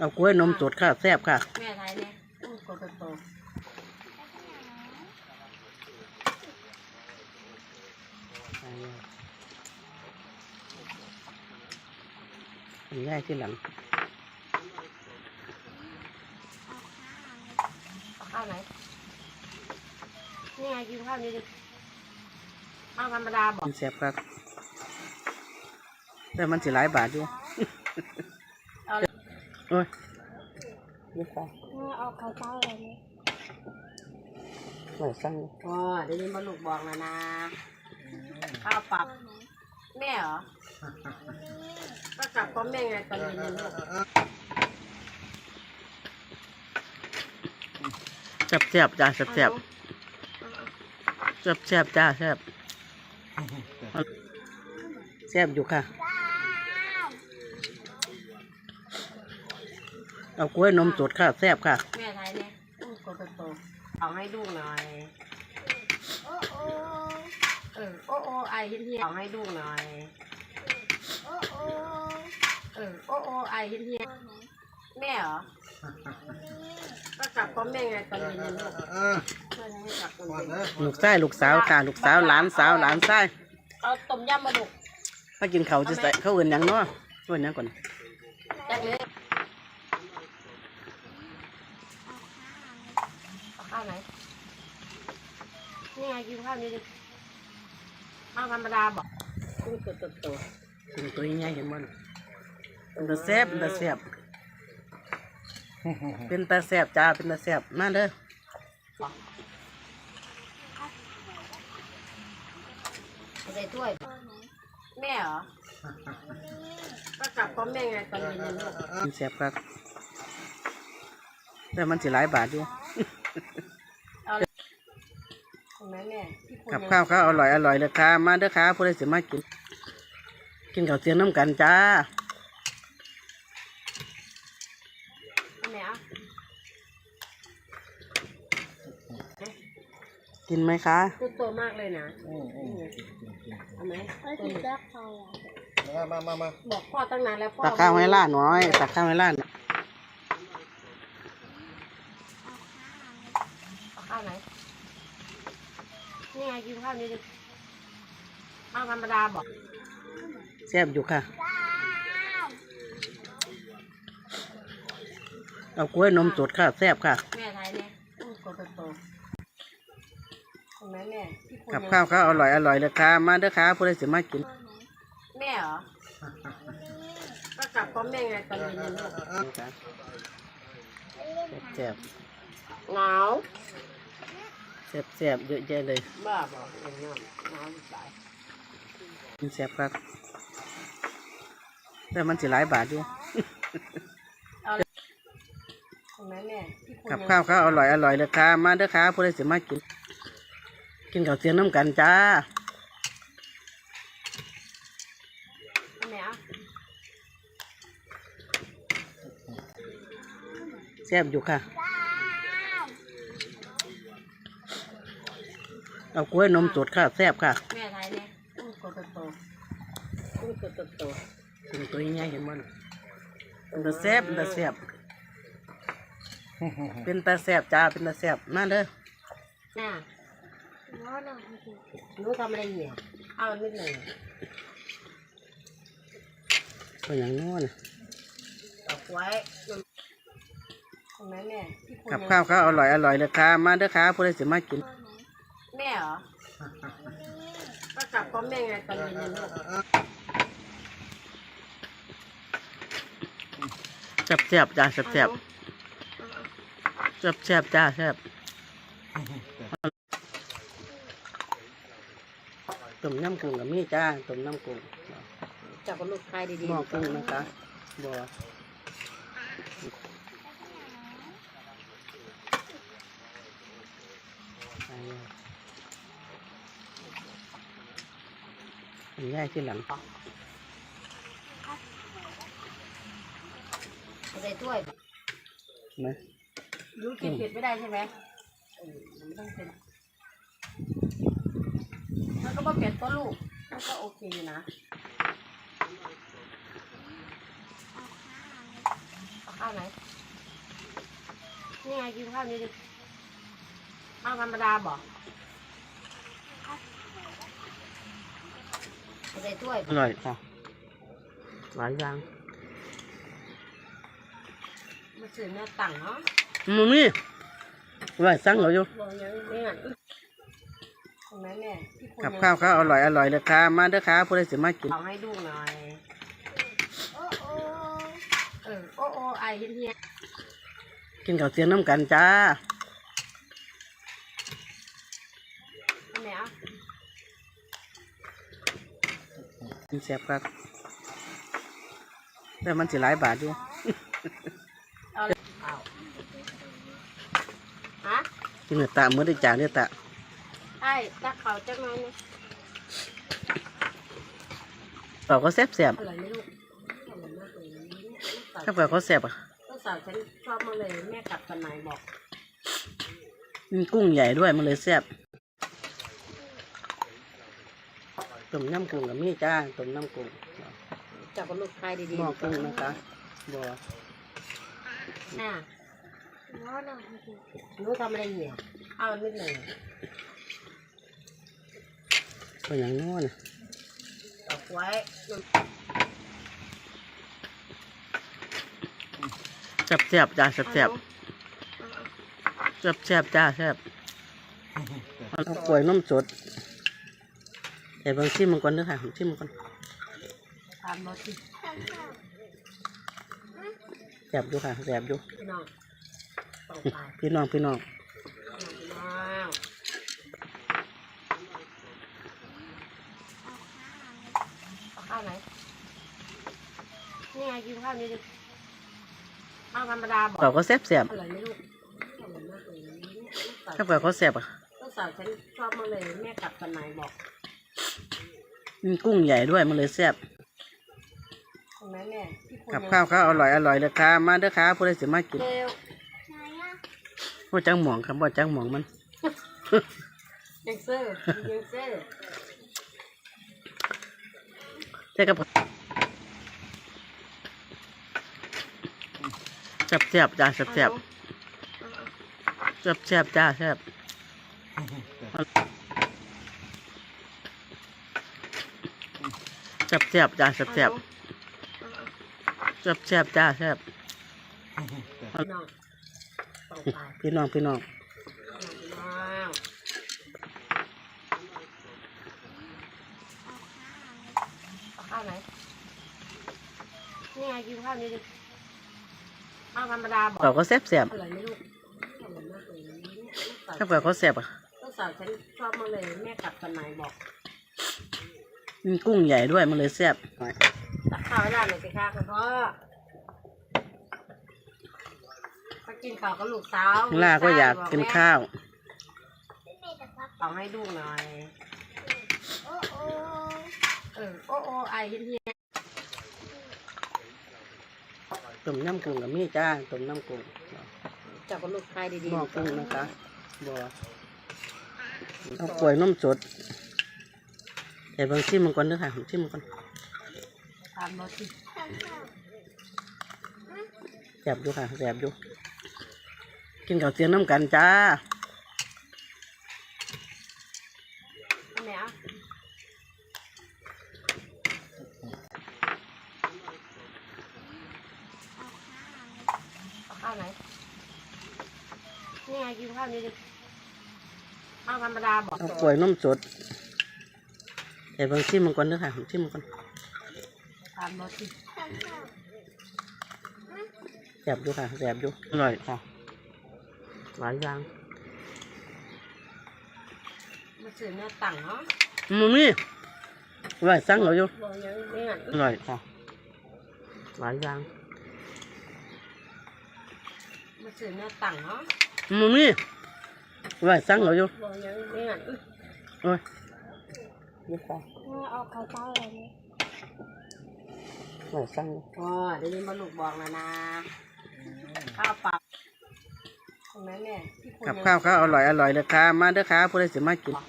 เอากล้วยนมสดค่ะแซ่บค่ะ แม่ไทยเนี่ยอู้โตโตโตง่ายที่หลังเอาข้าวไหนนี่ไงกินข้าวนี้ดิข้าวธรรมดาบอกมันแซ่บครับ แต่มันสิหลายบาทอยู่เอา โอ้ยเยี่ยมไปเอาข้าวเจ้าอะไรเนี่ยหน่อยสั่งอ๋อเดี๋ยวนี้มาลูกบอกแล้วนะข้าวปรับแม่เหรอก็กลับพร้อมแม่ไงตอนเย็นๆลูกแซ่บแซ่บจ้าแซ่บแซ่บแซ่บแซ่บจ้าแซ่บแซ่บอยู่ค่ะ เอากล้วยนมสดค่ะแซ่บค่ะ แม่ไทยเนี่ยอู้โตโตโตเอาให้ลูกหน่อยเออโอ้โอ้ไอเฮียเอาให้ลูกหน่อยเออโอ้โอ้ไอเฮียแม่เหรอ ก็กลับพร้อมแม่ไงตอนเย็นๆลูกแม่ให้กลับตอนเย็นลูกชายลูกสาวค่ะ ลูกสาวหลานสาวหลานชายเอาต้มยำมาลูกมากินเขาวจะใส่เขาวอื่นหยังเนาะเขาวอื่นหยังก่อน แจ็คเลยเอา ข้าวไหนนี่ไงกินข้าวนี้ดิข้าวธรรมดาบอกกุ้งตัวโตๆถึงตัวใหญ่ๆเห็นมันเป็นตาแซ่บเป็นตาแซ่บเป็นตาแซ่บจ้าเป็นตาแซ่บมาเด้อใส่ถ้วยแม่เหรอก็กลับพร้อมแม่ไงตอนเย็นๆลูกเป็นแซ่บครับแต่มันสิหลายบาทอยู่ กับข้าวข้าวอร่อยอร่อยเลยค่ะมาเด้อค่ะผู้ใดสิมากิน กินข้าวเสียงน้ำกันจ้าเอาแม่เอากินไหมคะตัวโตมากเลยนะเอาไหมตัวหนึ่งมามามามาบอกพ่อตั้งนานแล้วพ่อตักข้าวให้ล่าหน่อยตักข้าวให้ล่าหน่อย เอา ข้าวไหน นี่ไงกินข้าวนี้ดิข้าวธรรมดาบอกแซ่บอยู่ค่ะ เอากล้วยนมสดค่ะ แซ่บค่ะ แม่ไทยเนี่ยอู้โตโตๆเห็นไหมแม่ที่คุณกับข้าวข้าวอร่อยอร่อยเลยค่ะ มาเด้อค่ะผู้ใดสิมากิน แม่เหรอ ก็กลับพร้อมแม่ไงตอนเย็นๆลูกแซ่บหนาว แซ่บแซ่บเยอะแยะเลย บ้าบอกอย่างนั้นหนาวสายมันแซ่บครับแต่มันสิหลายบาทอยู่เห็นไหมแม่ที่คุณกับข้าวข้าวอร่อยอร่อยเลยค่ะมาเด้อค่ะผู้ใดสิมากิน กินข้าวเสียงน้ำกันจ้าเอาแม่เอาแซ่บอยู่ค่ะ เอากล้วยนมสดค่ะแซ่บค่ะแม่ไทยเนี่ยอู้โตโตโตอู้โตโตโตถึงตัวใหญ่ๆเห็นมันเป็นตาแซ่บเป็นตาแซ่บเป็นตาแซ่บจ้าเป็นตาแซ่บมาเด้อน่ะหนูทำอะไรอยู่เอานิดหนึ่งตัวอย่างนู้นเอาไว้เห็นไหมแม่ที่คุณกับข้าวข้าวอร่อยอร่อยเลยค่ะมาเด้อค่ะผู้ใดสิมากิน แม่เหรอก็กลับพร้อมแม่ไงตอนเย็นๆลูกแซ่บแซ่บจ้าแซ่บแซ่บแซ่บแซ่บจ้าแซ่บต้มน้ำกุ้งกับมีจ้าต้มน้ำกุ้งจับกับลูกชายดีหม้อกุ้งนะคะบัวอัน ง่ายที่หลังๆใส่ถ้วยนะยูกินเผ็ดไม่ได้ใช่ไหมเออมันต้องเป็นมันก็บ่เผ็ดตัวลูกมันก็โอเคอยู่นะเอาข้าวไหนนี่ไงกินข้าวนี้ดิข้าวธรรมดาบอก ใส่ถ้วยอร่อยค่ะหลายอย่างมาสื่อเนื้อต่างเนาะมันนี่อร่อยสั่งเราอยู่บอกยังไม่งั้นเห็นไหมแม่ที่คนกับข้าวเขาอร่อยอร่อยเลยค่ะมาเด้อค่ะผู้ใดสิมากินเอาให้ดูหน่อยโอ้โอเออโอ้โอไอเฮียเฮีย กินข้าวเสียงน้ำกันจ้า แม่เอา กิน แซ่บครับแต่มันสิหลายบาทอยู่เอาเลยเอาฮะกินเนื้อตะมื้อได้จานเนื้อตะไอ้ตักเขาจังไหมเนี่ยเปล่าก็แซ่บแซ่บอร่อยไหมลูกอร่อยมากเลยถ้าเปล่าก็แซ่บอะลูกสาวฉันชอบมากเลยแม่กลับกันไหนบอกมีกุ้งใหญ่ด้วยมันเลยแซ่บ ต้มน้ำกุ้งกับมีจ้าต้มน้ำกุ้งจับกับลูกชายดีหม้อกุ้งนะคะบ่น่ะหนูทำอะไรเนี่ยเอานิดหนึ่งก็อย่างง้อนะตอกไว้แซ่บแซ่บจ้าแซ่บแซ่บแซ่บแซ่บจ้าแซ่บเอากล้วยนมสด แต่บางชิมมันก่อนเด้อค่ะผมชิมมันก่อนทานมาสิแซ่บอยู่ค่ะแซ่บอยู่พี่น้องต่อไปพี่น้องพี่น้องพี่น้องเอาข้าวไหนนี่ไงกินข้าวนี้ดิข้าวธรรมดาบอกเปล่าก็แซ่บแซ่บอร่อยไหมลูกอร่อยมากเลยลูกสาวถ้าเปล่าก็แซ่บอะ ลูกสาวฉันชอบมากเลยแม่กลับกันไหนบอก มีกุ้งใหญ่ด้วยมันเลยแซ่บเห็นไหมแม่ที่คนกับข้าวเขาอร่อยอร่อยเลยค่ะมาเด้อค่ะผู้ใดสิมากินเร็วว่าจังหมองครับว่าจังหมองมันยังเซอร์ยังเซอร์แต่กับแซ่บแซ่บจ้าแซ่บแซ่บแซ่บแซ่บจ้าแซ่บ แซ่บแซ่บจ้าแซ่บแซ่บแซ่บแซ่บจ้าแซ่บพี่น้องต่อไปพี่น้องพี่น้องพี่น้องเอาข้าวไหนนี่ไงกินข้าวนี้ดิข้าวธรรมดาบอกเปล่าก็แซ่บแซ่บอร่อยไหมลูกอร่อยมากเลยลูกสาวถ้าเปล่าก็แซ่บอะลูกสาวฉันชอบมากเลยแม่กลับกันไหนบอก มีกุ้งใหญ่ด้วยมันเลยแซ่บตักข้าวให้ได้หน่อยสิคะคุณพ่อมากินข้าวกับลูกสาวล่าก็อยากกินข้าวเอาให้ดูหน่อย โอ้โอเออโอ้โอไอเฮียเฮียต้มน้ำกุ้งกับมีจ้าต้มน้ำกุ้งจับกับลูกชายดีหม้อกุ้งนะคะบัวเอากล้วยนมสด แต่บางชิมมันก่อนเด้อค่ะผมชิมมันก่อนทานมาสิแซ่บอยู่ค่ะแซ่บอยู่กินข้าวเสียงน้ำกันจ้าแม่เอาเอาข้าวไหนนี่ไงกินข้าวนี้ดิข้าวธรรมดาบอกเอากล้วยนมสด แต่บางชิมมันก่อนเด้อค่ะชิมมันก่อนทานมาสิแซ่บอยู่ค่ะแซ่บอยู่อร่อยค่ะหลายอย่างมาสื่อเนื้อต่างเนาะมันนี่อร่อยสั่งเราอยู่บอกยังไม่งั้นอร่อยค่ะหลายอย่างมาสื่อเนื้อต่างเนาะมันนี่อร่อยสั่งเราอยู่บอกยังไม่งั้นโอ้ย นี่ค่ะเอาข้าวเจ้าอะไรเนี่ยอร่อยสั่งอยู่อ๋อเดี๋ยวนี้มาลูกบอกแล้วนะข้าวเปล่าเห็นไหมแม่ที่คนกับยัง ข้าวเขาอร่อยอร่อยเลยค่ะมาเด้อค่ะผู้ใดสิมากินบอก